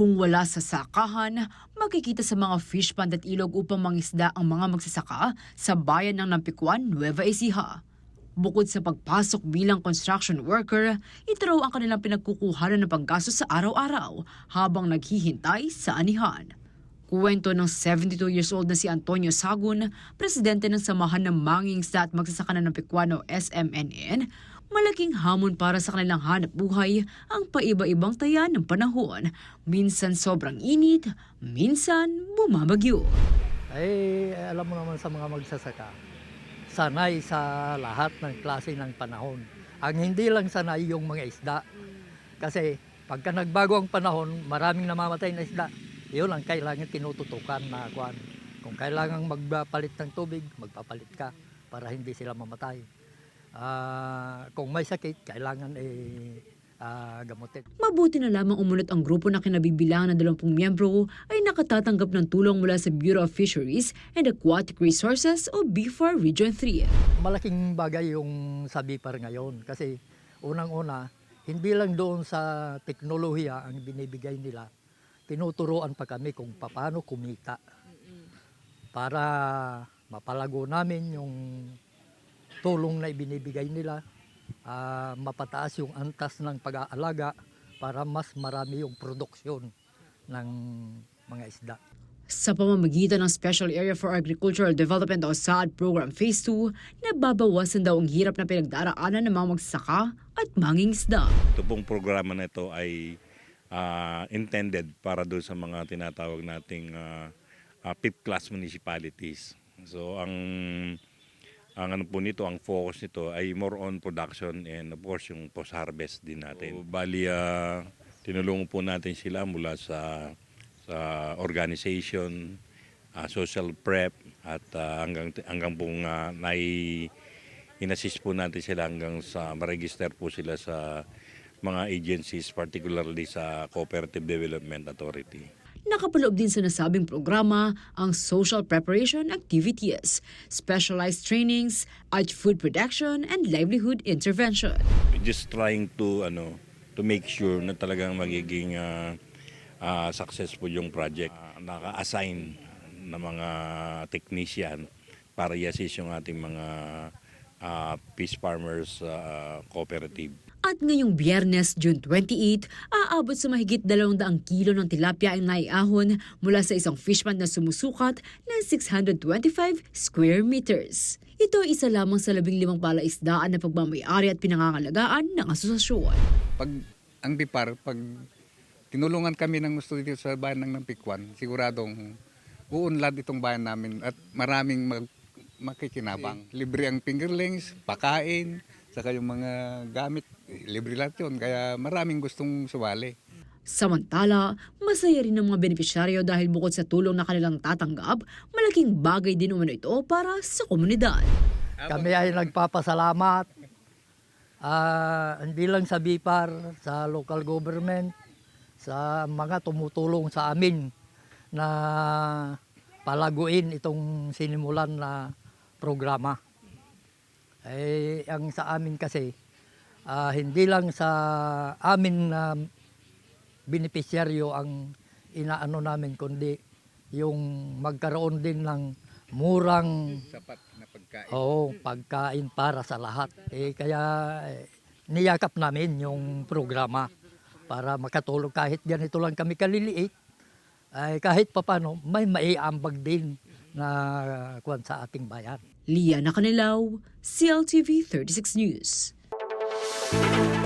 Kung wala sa sakahan, makikita sa mga fish pond at ilog upang mangisda ang mga magsasaka sa bayan ng Nampikwan, Nueva Ecija. Bukod sa pagpasok bilang construction worker, ito raw ang kanilang pinagkukuhanan ng panggastos sa araw-araw habang naghihintay sa anihan. Kuwento ng 72 years old na si Antonio Sagun, presidente ng Samahan ng Mangingisda at Magsasaka ng Nampikwan o SMNN, malaking hamon para sa kanilang hanap buhay ang paiba-ibang taya ng panahon. Minsan sobrang init, minsan bumabagyo. Ay, alam mo naman sa mga magsasaka, sanay sa lahat ng klase ng panahon. Ang hindi lang sanay yung mga isda. Kasi pagka nagbago ang panahon, maraming namamatay na isda. Yun ang kailangan tinututukan na kuan. Kung kailangan magpapalit ng tubig, magpapalit ka para hindi sila mamatay. Ah, kung may sakit, kailangan eh, ah, gamutin. Mabuti na lamang umunot ang grupo na kinabibilangan ng 20 miyembro ay nakatatanggap ng tulong mula sa Bureau of Fisheries and Aquatic Resources o BFAR Region 3. malaking bagay yung sa BIPAR ngayon kasi unang-una, hindi lang doon sa teknolohiya ang binibigay nila, tinuturuan pa kami kung paano kumita para mapalago namin yung tulong na ibinibigay nila, ah, mapataas yung antas ng pag-aalaga para mas marami yung produksyon ng mga isda. Sa pamamagitan ng Special Area for Agricultural Development o SAAD Program Phase 2, nababawasan daw ang hirap na pinagdaraanan ng mga magsasaka at mangingisda. Ito pong programa na ito ay ah, intended para doon sa mga tinatawag nating ah, ah, fifth class municipalities. So ang ang ano po nito, ang focus nito ay more on production and of course yung post harvest din natin. So, bali ah, tinulungan po natin sila mula sa sa organization, ah, social prep at ah, hanggang hanggang pong uh, nai inassist po natin sila hanggang sa ma-register po sila sa mga agencies, particularly sa Cooperative Development Authority. Nakapaloob din sa nasabing programa ang social preparation activities, specialized trainings, at food production and livelihood intervention. We're just trying to ano to make sure na talagang magiging ah, ah, successful yung project. Ah, naka-assign na mga technician para i-assist yung ating mga ah, fish farmers ah, cooperative. At ngayong biyernes, June 28, aabot sa mahigit 200 kilo ng tilapia ang naiahon mula sa isang fish pond na sumusukat ng 625 square meters. Ito ay isa lamang sa labing limang palaisdaan na pagmamayari at pinangangalagaan ng asosasyon. pag ang BIPAR, pag tinulungan kami ng gusto dito sa bayan ng Nampikwan, siguradong uunlad itong bayan namin at maraming mag, makikinabang. Libre ang fingerlings, pakain, saka yung mga gamit, libre lahat yun. Kaya maraming gustong sumali. Samantala, masaya rin ng mga benepisyaryo dahil bukod sa tulong na kanilang tatanggap, malaking bagay din umano ito para sa komunidad. Kami ay nagpapasalamat ah, hindi lang sa BIPAR, sa local government, sa mga tumutulong sa amin na palaguin itong sinimulan na programa. Eh, ang sa amin kasi, ah, hindi lang sa amin na benepisyaryo ang inaano namin, kundi yung magkaroon din ng murang Sapat na pagkain. Oo, pagkain para sa lahat. Eh, kaya eh, niyakap namin yung programa para makatulong kahit ganito lang kami kaliliit. Ay kahit papano may maiambag din na kuwan sa ating bayan. Lia Nakanilaw, CLTV 36 News. you